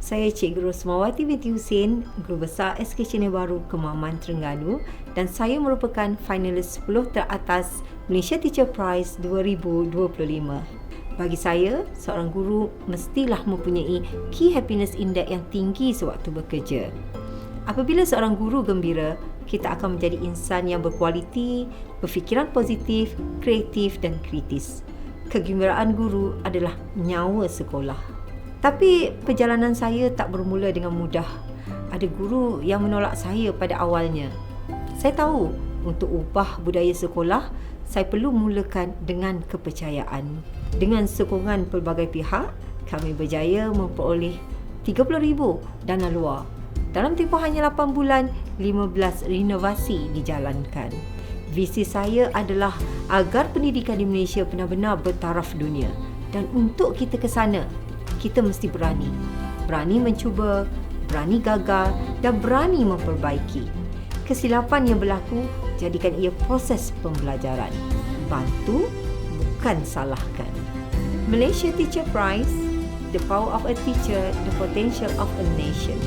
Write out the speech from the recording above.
Saya Cikgu Rosmawati binti Husin, Guru Besar SK Cina Baru Kemaman Terengganu dan saya merupakan finalis 10 teratas Malaysia Teacher Prize 2025. Bagi saya, seorang guru mestilah mempunyai key happiness index yang tinggi sewaktu bekerja. Apabila seorang guru gembira, kita akan menjadi insan yang berkualiti, berfikiran positif, kreatif dan kritis. Kegembiraan guru adalah nyawa sekolah. Tapi perjalanan saya tak bermula dengan mudah. Ada guru yang menolak saya pada awalnya. Saya tahu untuk ubah budaya sekolah, saya perlu mulakan dengan kepercayaan. Dengan sokongan pelbagai pihak, kami berjaya memperoleh 30,000 dana luar. Dalam tempoh hanya 8 bulan, 15 renovasi dijalankan. Visi saya adalah agar pendidikan di Malaysia benar-benar bertaraf dunia. Dan untuk kita ke sana, kita mesti berani. Berani mencuba, berani gagal dan berani memperbaiki. Kesilapan yang berlaku, jadikan ia proses pembelajaran. Bantu, bukan salahkan. Malaysia Teacher Prize, The Power of a Teacher, The Potential of a Nation.